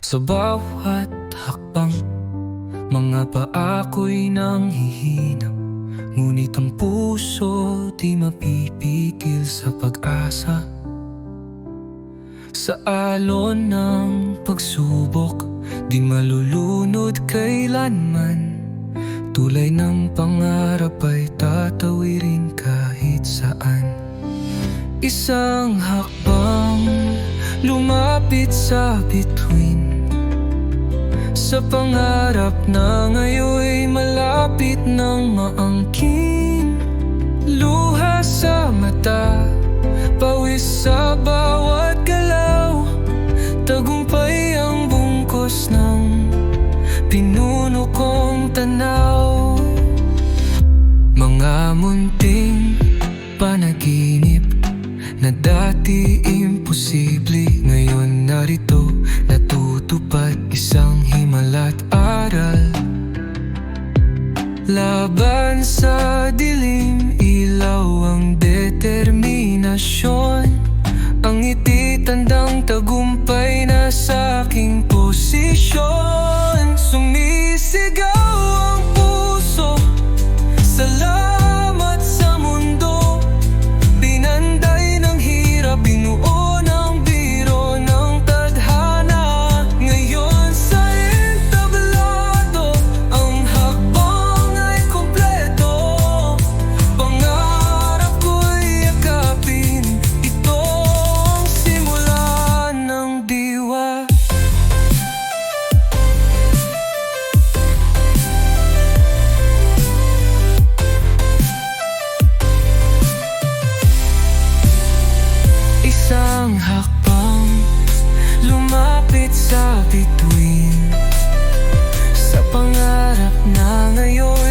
Sa bawat hakbang Mga paa ko'y nanghihinang. Ngunit ang puso di mapipigil sa pag-asa. Sa alon ng pagsubok Di malulunod kailanman. Tulay ng pangarap ay tatawirin kahit saan. Isang hakbang lumapit sa bituin. Sa pangarap na ngayon'y malapit ng maangkin. Luha sa mata, pawis sa bawat galaw. Tagumpay ang bungkos ng pinuno kong tanaw. Mga munting panaginip na dati imposible narito natutupad isang himala't aral. Laban sa dilim, ilaw ang determinasyon. Ang ititandang tagumpay na sa lumapit sa bituin. Sa pangarap na ngayon